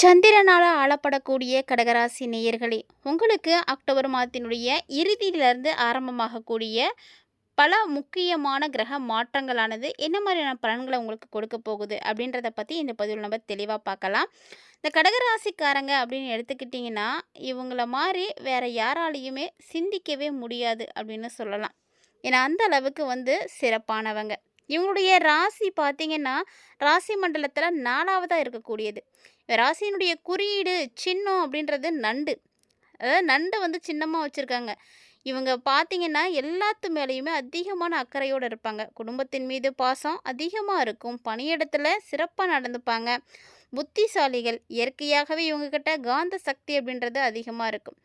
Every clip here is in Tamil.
சந்திரனால் ஆளப்படக்கூடிய கடகராசி நேயர்களே உங்களுக்கு அக்டோபர் மாதத்தினுடைய இறுதியிலிருந்து ஆரம்பமாகக்கூடிய பல முக்கியமான கிரக மாற்றங்களானது என்ன மாதிரியான பலன்களை உங்களுக்கு கொடுக்க போகுது அப்படின்றத பற்றி இந்த பதிவில் நம்ம தெளிவாக பார்க்கலாம். இந்த கடகராசிக்காரங்க அப்படின்னு எடுத்துக்கிட்டிங்கன்னா இவங்கள மாதிரி வேறு யாராலையுமே சிந்திக்கவே முடியாது அப்படின்னு சொல்லலாம். ஏன்னா அந்த அளவுக்கு வந்து சிறப்பானவங்க. இவங்களுடைய ராசி பார்த்தீங்கன்னா ராசி மண்டலத்தில் நாலாவதாக இருக்கக்கூடியது. ராசியினுடைய குறியீடு சின்னம் அப்படின்றது நண்டு. அதாவது நண்டு வந்து சின்னமாக வச்சுருக்காங்க. இவங்க பார்த்தீங்கன்னா எல்லாத்து மேலேயுமே அதிகமான அக்கறையோடு இருப்பாங்க. குடும்பத்தின் மீது பாசம் அதிகமாக இருக்கும். பணியிடத்தில் சிறப்பாக நடந்துப்பாங்க. புத்திசாலிகள் இயற்கையாகவே இவங்கக்கிட்ட காந்த சக்தி அப்படின்றது அதிகமாக இருக்கும்.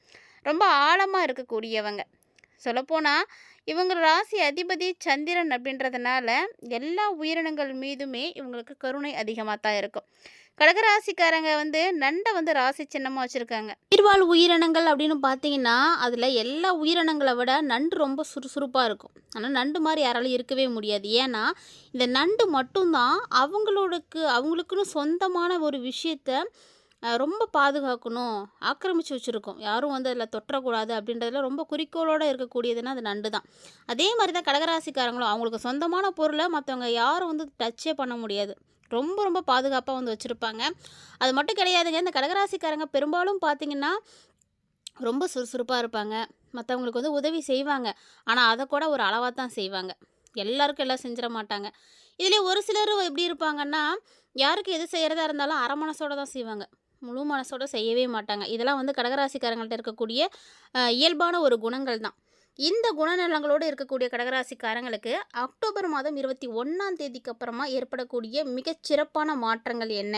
ரொம்ப ஆழமாக இருக்கக்கூடியவங்க. சொல்லப்போனால் இவங்க ராசி அதிபதி சந்திரன் அப்படின்றதுனால எல்லா உயிரினங்கள் மீதுமே இவங்களுக்கு கருணை அதிகமாக தான் இருக்கும். கடகராசிக்காரங்க வந்து நண்டை வந்து ராசி சின்னமாக வச்சுருக்காங்க. உயிர்வாழ் உயிரினங்கள் அப்படின்னு பார்த்தீங்கன்னா அதில் எல்லா உயிரினங்களை விட நண்டு ரொம்ப சுறுசுறுப்பாக இருக்கும். ஆனால் நண்டு மாதிரி யாராலும் இருக்கவே முடியாது. ஏன்னா இந்த நண்டு மட்டும்தான் அவங்களோடக்கு அவங்களுக்குன்னு சொந்தமான ஒரு விஷயத்த ரொம்ப பாதுகாக்கணும் ஆக்கிரமிச்சு வச்சுருக்கோம். யாரும் வந்து அதில் தொற்றக்கூடாது அப்படின்றதுல ரொம்ப குறிக்கோளோடு இருக்கக்கூடியதுன்னா அது நண்டு தான். அதே மாதிரி தான் கடகராசிக்காரங்களும் அவங்களுக்கு சொந்தமான பொருளை மற்றவங்க யாரும் வந்து டச்சே பண்ண முடியாது. ரொம்ப ரொம்ப பாதுகாப்பாக வந்து வச்சுருப்பாங்க. அது மட்டும் கிடையாதுங்க இந்த கடகராசிக்காரங்க பெரும்பாலும் பார்த்தீங்கன்னா ரொம்ப சுறுசுறுப்பாக இருப்பாங்க. மற்றவங்களுக்கு வந்து உதவி செய்வாங்க. ஆனால் அதை கூட ஒரு அளவாக தான் செய்வாங்க. எல்லாருக்கும் எல்லாம் செஞ்சிட மாட்டாங்க. இதுலேயே ஒரு சிலர் எப்படி இருப்பாங்கன்னா யாருக்கு எது செய்கிறதா இருந்தாலும் அரை மனசோட தான் செய்வாங்க. முழு மனசோட செய்யவே மாட்டாங்க. இதெல்லாம் வந்து கடகராசிக்காரங்கள்ட்ட இருக்கக்கூடிய இயல்பான ஒரு குணங்கள் தான். இந்த குணநலங்களோடு இருக்கக்கூடிய கடகராசிக்காரங்களுக்கு அக்டோபர் மாதம் இருபத்தி ஒன்றாம் தேதிக்கு அப்புறமா ஏற்படக்கூடிய மிகச்சிறப்பான மாற்றங்கள் என்ன?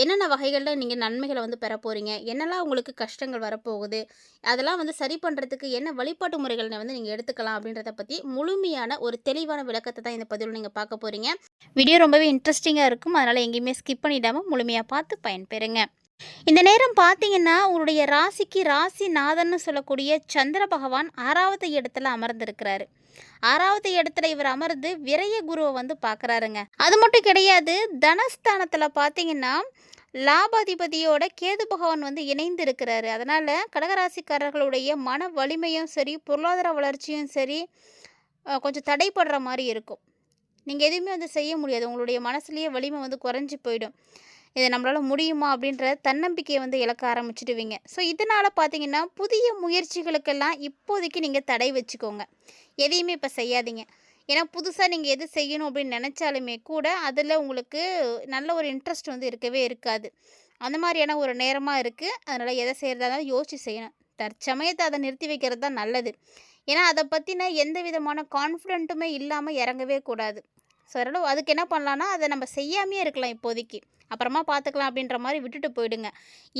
என்னென்ன வகைகளில் நீங்கள் நன்மைகளை வந்து பெற போகிறீங்க என்னெல்லாம் உங்களுக்கு கஷ்டங்கள் வரப்போகுது? அதெல்லாம் வந்து சரி பண்ணுறதுக்கு என்ன வழிபாட்டு முறைகளை வந்து நீங்கள் எடுத்துக்கலாம் அப்படின்றத பற்றி முழுமையான ஒரு தெளிவான விளக்கத்தை தான் இந்த பதிவில் நீங்கள் பார்க்க போகிறீங்க வீடியோ ரொம்பவே இன்ட்ரெஸ்டிங்காக இருக்கும். அதனால் எங்கேயுமே ஸ்கிப் பண்ணிடாமல் முழுமையாக பார்த்து பயன்பெறுங்க. இந்த நேரம் பார்த்தீங்கன்னா உங்களுடைய ராசிக்கு ராசி நாதன்னு சொல்லக்கூடிய சந்திர பகவான் ஆறாவது இடத்துல அமர்ந்திருக்கிறாரு. ஆறாவது இடத்துல இவர் அமர்ந்து விரைய குருவை வந்து பார்க்குறாருங்க. அது மட்டும் கிடையாது தனஸ்தானத்தில் பார்த்தீங்கன்னா லாபாதிபதியோட கேது பகவான் வந்து இணைந்து இருக்கிறாரு அதனால் கடகராசிக்காரர்களுடைய மன வலிமையும் சரி பொருளாதார வளர்ச்சியும் சரி கொஞ்சம் தடைப்படுற மாதிரி இருக்கும். நீங்கள் எதுவுமே வந்து செய்ய முடியாது. உங்களுடைய மனசுலேயே வலிமை வந்து குறைஞ்சி போயிடும். இதை நம்மளால் முடியுமா அப்படின்ற தன்னம்பிக்கையை வந்து இழக்க ஆரம்பிச்சிடுவீங்க. ஸோ இதனால் பார்த்தீங்கன்னா புதிய முயற்சிகளுக்கெல்லாம் இப்போதைக்கு நீங்கள் தடை வச்சுக்கோங்க. எதையுமே இப்போ செய்யாதீங்க. ஏன்னா புதுசாக நீங்கள் எது செய்யணும் அப்படின்னு நினச்சாலுமே கூட அதில் உங்களுக்கு நல்ல ஒரு இன்ட்ரெஸ்ட் வந்து இருக்கவே இருக்காது. அந்த மாதிரியான ஒரு நேரமாக இருக்குது அதனால் எதை செய்கிறதா இருந்தாலும் யோசிச்சு செய்யணும். தற்சமயத்தை அதை நிறுத்தி வைக்கிறது தான் நல்லது. ஏன்னா அதை பற்றின எந்த விதமான கான்ஃபிடென்ட்டுமே இல்லாமல் இறங்கவே கூடாது. ஸோ அதனால் அதுக்கு என்ன பண்ணலான்னா அதை நம்ம செய்யாமையே இருக்கலாம் இப்போதைக்கு. அப்புறமா பார்த்துக்கலாம் அப்படின்ற மாதிரி விட்டுட்டு போயிடுங்க.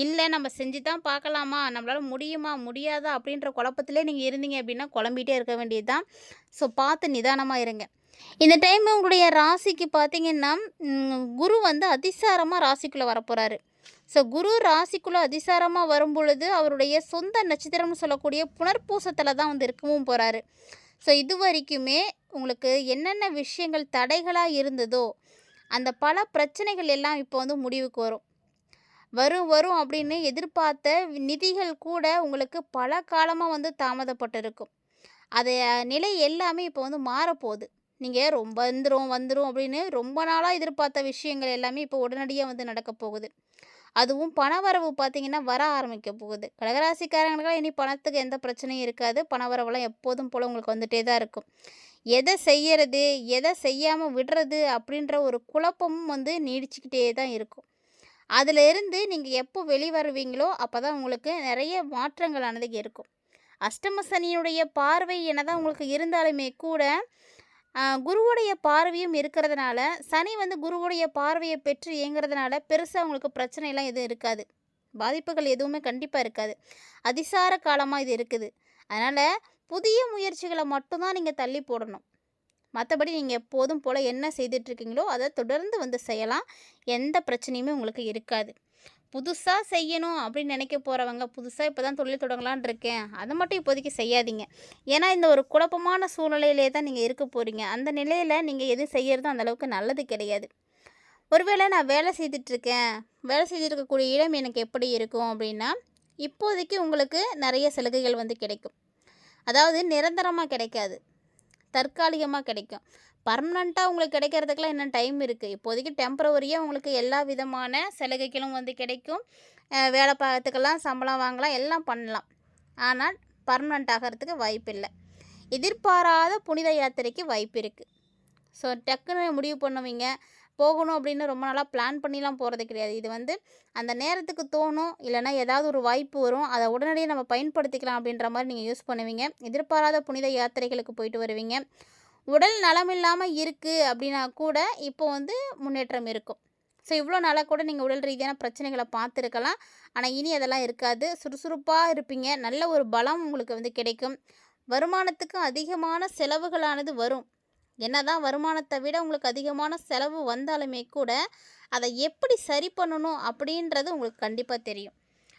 இல்லை நம்ம செஞ்சு தான் பார்க்கலாமா நம்மளால் முடியுமா? முடியாதா? அப்படின்ற குழப்பத்திலே நீங்கள் இருந்தீங்க அப்படின்னா குழம்பிட்டே இருக்க வேண்டியது தான் ஸோ பார்த்து நிதானமாக இருங்க. இந்த டைம் உங்களுடைய ராசிக்கு பார்த்தீங்கன்னா குரு வந்து அதிசாரமாக ராசிக்குள்ளே வரப்போகிறாரு ஸோ குரு ராசிக்குள்ளே அதிசாரமாக வரும் பொழுது அவருடைய சொந்த நட்சத்திரம்னு சொல்லக்கூடிய புனர்பூசத்தில் தான் வந்து இருக்கவும் போகிறாரு ஸோ இது வரைக்குமே உங்களுக்கு என்னென்ன விஷயங்கள் தடைகளாக இருந்ததோ அந்த பல பிரச்சனைகள் எல்லாம் இப்போ வந்து முடிவுக்கு வரும். வரும் வரும் அப்படின்னு எதிர்பார்த்த நிதிகள் கூட உங்களுக்கு பல காலமாக வந்து தாமதப்பட்டிருக்கும். அதை நிலை எல்லாமே இப்போ வந்து மாறப்போகுது. நீங்கள் ரொம்ப வந்துடும் வந்துடும் அப்படின்னு ரொம்ப நாளாக எதிர்பார்த்த விஷயங்கள் எல்லாமே இப்போ உடனடியாக வந்து நடக்க போகுது. அதுவும் பணவரவு பார்த்தீங்கன்னா வர ஆரம்பிக்க போகுது. கடகராசிக்காரங்களுக்கெல்லாம் இனி பணத்துக்கு எந்த பிரச்சனையும் இருக்காது. பணவரவெல்லாம் எப்போதும் போல் உங்களுக்கு வந்துகிட்டே தான் இருக்கும். எதை செய்யறது எதை செய்யாமல் விடுறது அப்படின்ற ஒரு குழப்பமும் வந்து நீடிச்சுக்கிட்டே தான் இருக்கும். அதில் இருந்து நீங்கள் எப்போ வெளிவருவீங்களோ அப்போ தான் உங்களுக்கு நிறைய மாற்றங்களானது இருக்கும். அஷ்டம சனியுடைய பார்வை என்னதான் உங்களுக்கு இருந்தாலுமே கூட குருவுடைய பார்வையும் இருக்கிறதுனால சனி வந்து குருவுடைய பார்வையை பெற்று இயங்குறதுனால பெருசாக உங்களுக்கு பிரச்சனைலாம் எதுவும் இருக்காது. பாதிப்புகள் எதுவுமே கண்டிப்பாக இருக்காது. அதிசார காலமாக இது இருக்குது. அதனால் புதிய முயற்சிகளை மட்டும்தான் நீங்கள் தள்ளி போடணும். மற்றபடி நீங்கள் எப்போதும் போல் என்ன செய்துட்ருக்கீங்களோ அதை தொடர்ந்து வந்து செய்யலாம். எந்த பிரச்சனையுமே உங்களுக்கு இருக்காது. புதுசாக செய்யணும் அப்படின்னு நினைக்க போகிறவங்க புதுசாக இப்போ தான் தொழில் தொடங்கலான் இருக்கேன். அதை மட்டும் இப்போதைக்கு செய்யாதீங்க. ஏன்னா இந்த ஒரு குழப்பமான சூழ்நிலையிலே தான் நீங்கள் இருக்க போகிறீங்க அந்த நிலையில் நீங்கள் எதுவும் செய்கிறது அந்தளவுக்கு நல்லது கிடையாது. ஒருவேளை நான் வேலை செய்துட்ருக்கேன் வேலை செய்திருக்கக்கூடிய இடம் எனக்கு எப்படி இருக்கும் அப்படின்னா இப்போதைக்கு உங்களுக்கு நிறைய சலுகைகள் வந்து கிடைக்கும். அதாவது நிரந்தரமாக கிடைக்காது. தற்காலிகமாக கிடைக்கும். பர்மனண்ட்டாக உங்களுக்கு கிடைக்கிறதுக்கெலாம் இன்னும் டைம் இருக்குது இப்போதைக்கு டெம்பரவரியாக உங்களுக்கு எல்லா விதமான சலுகைகளும் வந்து கிடைக்கும். வேலை பார்க்கறதுக்கெல்லாம் சம்பளம் வாங்கலாம் எல்லாம் பண்ணலாம். ஆனால் பர்மனண்ட் ஆகிறதுக்கு வாய்ப்பு இல்லை எதிர்பாராத புனித யாத்திரைக்கு வாய்ப்பு இருக்குது ஸோ டக்குன்னு முடிவு பண்ணுவீங்க. போகணும் அப்படின்னு ரொம்ப நாளாக பிளான் பண்ணிலாம் போகிறது கிடையாது. இது வந்து அந்த நேரத்துக்கு தோணும் இல்லைன்னா ஏதாவது ஒரு வாய்ப்பு வரும். அதை உடனடியே நம்ம பயன்படுத்திக்கலாம் அப்படின்ற மாதிரி நீங்கள் யூஸ் பண்ணுவீங்க. எதிர்பாராத புனித யாத்திரைகளுக்கு போயிட்டு வருவீங்க. உடல் நலம் இல்லாமல் இருக்குது அப்படின்னா கூட இப்போ வந்து முன்னேற்றம் இருக்கும். ஸோ இவ்வளோ நாளாக கூட நீங்கள் உடல் ரீதியான பிரச்சனைகளை பார்த்துருக்கலாம். ஆனால் இனி அதெல்லாம் இருக்காது. சுறுசுறுப்பாக இருப்பீங்க. நல்ல ஒரு பலம் உங்களுக்கு வந்து கிடைக்கும். வருமானத்துக்கு அதிகமான செலவுகளானது வரும். என்னதான் வருமானத்தை விட உங்களுக்கு அதிகமான செலவு வந்தாலுமே கூட அதை எப்படி சரி பண்ணணும் அப்படின்றது உங்களுக்கு கண்டிப்பாக தெரியும்.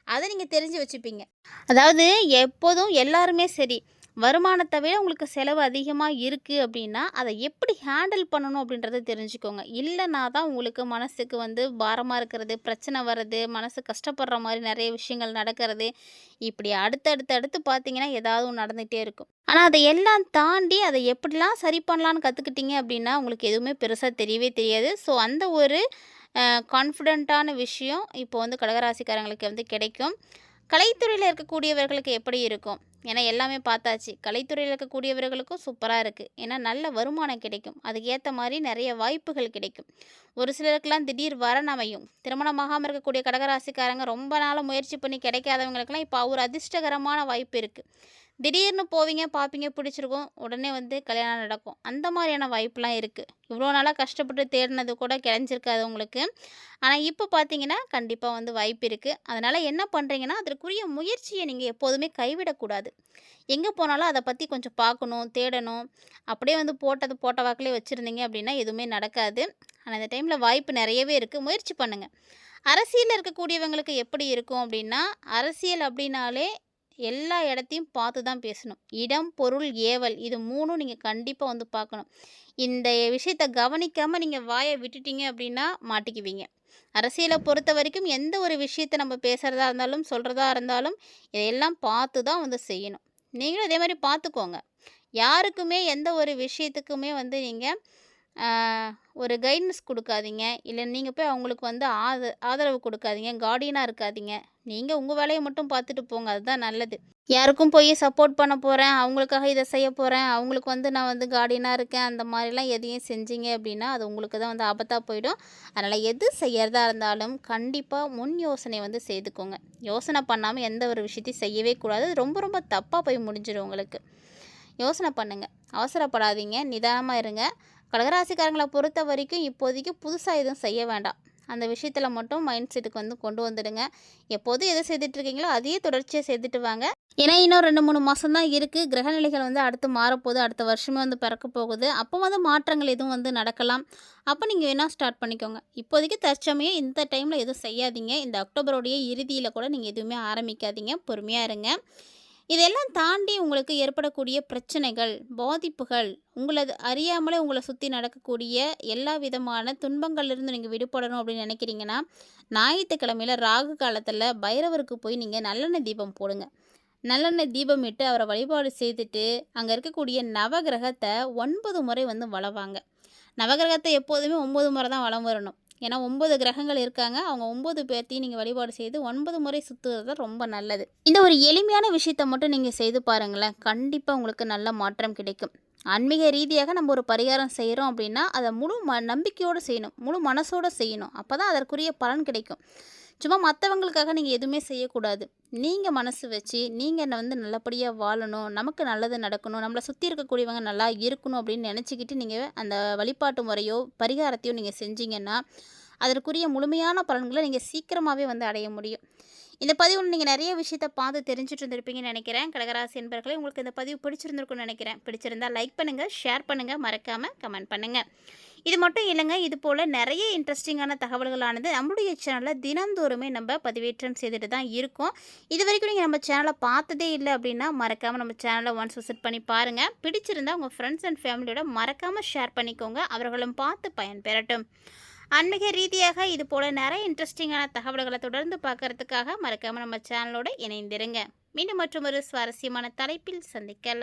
அதை நீங்கள் தெரிஞ்சு வச்சுப்பீங்க. அதாவது எப்போதும் எல்லாருமே சரி வருமானத்தை விட உங்களுக்கு செலவு அதிகமாக இருக்குது அப்படின்னா அதை எப்படி ஹேண்டில் பண்ணணும் அப்படின்றத தெரிஞ்சுக்கோங்க. இல்லைனா தான் உங்களுக்கு மனசுக்கு வந்து பாரமாக இருக்கிறது பிரச்சனை வர்றது மனசு கஷ்டப்படுற மாதிரி நிறைய விஷயங்கள் நடக்கிறது. இப்படி அடுத்தடுத்து அடுத்து பார்த்தீங்கன்னா ஏதாவது ஒன்று நடந்துகிட்டே இருக்கும். ஆனால் அதை எல்லாம் தாண்டி அதை எப்படிலாம் சரி பண்ணலான்னு கற்றுக்கிட்டீங்க அப்படின்னா உங்களுக்கு எதுவுமே பெருசாக தெரியவே தெரியாது. ஸோ அந்த ஒரு கான்ஃபிடெண்ட்டான விஷயம் இப்போ வந்து கடகராசிக்காரங்களுக்கு வந்து கிடைக்கும். கலைத்துறையில் இருக்கக்கூடியவர்களுக்கு எப்படி இருக்கும்? ஏன்னா எல்லாமே பார்த்தாச்சு. கலைத்துறையில் இருக்கக்கூடியவர்களுக்கும் சூப்பராக இருக்குது ஏன்னா நல்ல வருமானம் கிடைக்கும். அதுக்கு ஏற்ற மாதிரி நிறைய வாய்ப்புகள் கிடைக்கும். ஒரு சிலருக்கெல்லாம் திடீர் வரன் அமையும். திருமணமாகாமல் இருக்கக்கூடிய கடகராசிக்காரங்க ரொம்ப நாள் முயற்சி பண்ணி கிடைக்காதவங்களுக்கெல்லாம் இப்போ ஒரு அதிர்ஷ்டகரமான வாய்ப்பு இருக்குது திடீர்னு போவீங்க பார்ப்பீங்க பிடிச்சிருக்கும் உடனே வந்து கல்யாணம் நடக்கும். அந்த மாதிரியான வாய்ப்புலாம் இருக்குது இவ்வளோ நாளாக கஷ்டப்பட்டு தேடினது கூட கிடைஞ்சிருக்காது உங்களுக்கு. ஆனால் இப்போ பார்த்தீங்கன்னா கண்டிப்பாக வந்து வாய்ப்பு இருக்குது அதனால் என்ன பண்ணுறீங்கன்னா அதற்குரிய முயற்சியை நீங்கள் எப்போதுமே கைவிடக்கூடாது. எங்கே போனாலும் அதை பற்றி கொஞ்சம் பார்க்கணும் தேடணும். அப்படியே வந்து போட்டது போட்ட வாக்கிலே வச்சுருந்தீங்க அப்படின்னா எதுவுமே நடக்காது. ஆனால் இந்த டைமில் வாய்ப்பு நிறையவே இருக்குது முயற்சி பண்ணுங்கள் அரசியலில் இருக்கக்கூடியவங்களுக்கு எப்படி இருக்கும் அப்படின்னா அரசியல் அப்படின்னாலே எல்லா இடத்தையும் பார்த்து தான் பேசணும். இடம் பொருள் ஏவல் இது மூணும் நீங்கள் கண்டிப்பாக வந்து பார்க்கணும். இந்த விஷயத்தை கவனிக்காமல் நீங்கள் வாயை விட்டுட்டீங்க அப்படின்னா மாட்டிக்குவீங்க. அரசியலை பொறுத்த வரைக்கும் எந்த ஒரு விஷயத்தை நம்ம பேசுகிறதா இருந்தாலும் சொல்கிறதா இருந்தாலும் இதையெல்லாம் பார்த்து தான் வந்து செய்யணும். நீங்களும் அதே மாதிரி பார்த்துக்கோங்க. யாருக்குமே எந்த ஒரு விஷயத்துக்குமே வந்து நீங்கள் ஒரு கைடன்ஸ் கொடுக்காதீங்க. இல்லை நீங்கள் போய் அவங்களுக்கு வந்து ஆத ஆதரவு கொடுக்காதீங்க. கார்டியனாக இருக்காதீங்க. நீங்கள் உங்கள் வேலையை மட்டும் பார்த்துட்டு போங்க. அதுதான் நல்லது. யாருக்கும் போய் சப்போர்ட் பண்ண போகிறேன் அவங்களுக்காக இதை செய்ய போகிறேன் அவங்களுக்கு வந்து நான் வந்து கார்டியனாக இருக்கேன். அந்த மாதிரிலாம் எதையும் செஞ்சீங்க அப்படின்னா அது உங்களுக்கு தான் வந்து ஆபத்தாக போயிடும். அதனால் எது செய்யறதா இருந்தாலும் கண்டிப்பாக முன் யோசனை வந்து செய்துக்கோங்க. யோசனை பண்ணாமல் எந்த ஒரு விஷயத்தையும் செய்யவே கூடாது. ரொம்ப ரொம்ப தப்பாக போய் முடிஞ்சிடும் உங்களுக்கு. யோசனை பண்ணுங்கள் அவசரப்படாதீங்க. நிதானமாக இருங்க. கடகராசிக்காரங்களை பொறுத்த வரைக்கும் இப்போதைக்கு புதுசாக எதுவும் செய்ய வேண்டாம். அந்த விஷயத்தில் மட்டும் மைண்ட் செட்டுக்கு வந்து கொண்டு வந்துடுங்க. எப்போதும் எதை செய்துட்ருக்கீங்களோ அதையே தொடர்ச்சியாக செய்துட்டு வாங்க. ஏன்னா இன்னும் ரெண்டு மூணு மாதம் தான் இருக்குது கிரகநிலைகள் வந்து அடுத்து மாறப்போகுது. அடுத்த வருஷமே வந்து பிறக்க போகுது. அப்போ வந்து மாற்றங்கள் எதுவும் வந்து நடக்கலாம். அப்போ நீங்கள் வேணால் ஸ்டார்ட் பண்ணிக்கோங்க. இப்போதைக்கு தற்சமயம் இந்த டைமில் எதுவும் செய்யாதீங்க. இந்த அக்டோபருடைய இறுதியில் கூட நீங்கள் எதுவுமே ஆரம்பிக்காதீங்க. பொறுமையாக இருங்க. இதெல்லாம் தாண்டி உங்களுக்கு ஏற்படக்கூடிய பிரச்சனைகள் பாதிப்புகள் உங்களது அறியாமலே உங்களை சுற்றி நடக்கக்கூடிய எல்லா விதமான துன்பங்கள்லேருந்து நீங்கள் விடுபடணும் அப்படின்னு நினைக்கிறீங்கன்னா ஞாயிற்றுக்கிழமையில் ராகு காலத்தில் பைரவருக்கு போய் நீங்கள் நல்லெண்ணெய் தீபம் போடுங்க. நல்லெண்ணெய் தீபம் இட்டு அவரை வழிபாடு செய்துட்டு அங்கே இருக்கக்கூடிய நவகிரகத்தை ஒன்பது முறை வந்து வளவாங்க. நவகிரகத்தை எப்போதுமே ஒம்பது முறை தான் வளம் வரணும். ஏன்னா ஒம்பது கிரகங்கள் இருக்காங்க. அவங்க ஒம்பது பேர்த்தையும் நீங்கள் வழிபாடு செய்து ஒன்பது முறை சுற்றுறது தான் ரொம்ப நல்லது. இந்த ஒரு எளிமையான விஷயத்தை மட்டும் நீங்கள் செய்து பாருங்களேன். கண்டிப்பாக உங்களுக்கு நல்ல மாற்றம் கிடைக்கும். ஆன்மீக ரீதியாக நம்ம ஒரு பரிகாரம் செய்கிறோம் அப்படின்னா அதை முழு ம நம்பிக்கையோடு செய்யணும். முழு மனசோடு செய்யணும். அப்போ தான் அதற்குரிய பலன் கிடைக்கும். சும்மா மற்றவங்களுக்காக நீங்கள் எதுவுமே செய்யக்கூடாது. நீங்கள் மனசு வச்சு நீங்கள் என்ன வந்து நல்லபடியாக வாழணும் நமக்கு நல்லது நடக்கணும் நம்மளை சுற்றி இருக்கக்கூடியவங்க நல்லா இருக்கணும் அப்படின்னு நினச்சிக்கிட்டு நீங்கள் அந்த வழிபாட்டு முறையோ பரிகாரத்தையோ நீங்கள் செஞ்சீங்கன்னா அதற்குரிய முழுமையான பலன்களை நீங்கள் சீக்கிரமாகவே வந்து அடைய முடியும். இந்த பதிவில் நீங்கள் நிறைய விஷயத்த பார்த்து தெரிஞ்சுட்டு இருந்திருப்பீங்கன்னு நினைக்கிறேன். கடகராசி என்பர்களே உங்களுக்கு இந்த பதிவு பிடிச்சிருந்துருக்குன்னு நினைக்கிறேன். பிடிச்சிருந்தா லைக் பண்ணுங்கள் ஷேர் பண்ணுங்கள் மறக்காமல் கமெண்ட் பண்ணுங்கள் இது மட்டும் இல்லைங்க இது போல் நிறைய இன்ட்ரெஸ்டிங்கான தகவல்களானது நம்மளுடைய சேனலில் தினந்தோறுமே நம்ம பதிவேற்றம் செய்துட்டு தான் இருக்கோம். இது வரைக்கும் நீங்கள் நம்ம சேனலை பார்த்ததே இல்லை அப்படின்னா மறக்காமல் நம்ம சேனலை ஒன்ஸ் விசிட் பண்ணி பாருங்கள் பிடிச்சிருந்தால் உங்கள் ஃப்ரெண்ட்ஸ் அண்ட் ஃபேமிலியோட மறக்காமல் ஷேர் பண்ணிக்கோங்க. அவர்களும் பார்த்து பயன்பெறட்டும். ஆன்மீக ரீதியாக இது போல் நிறைய இன்ட்ரெஸ்டிங்கான தகவல்களை தொடர்ந்து பார்க்கறதுக்காக மறக்காமல் நம்ம சேனலோடு இணைந்திருங்க. மீண்டும் மற்றும் ஒரு சுவாரஸ்யமான தலைப்பில் சந்திக்கலாம்.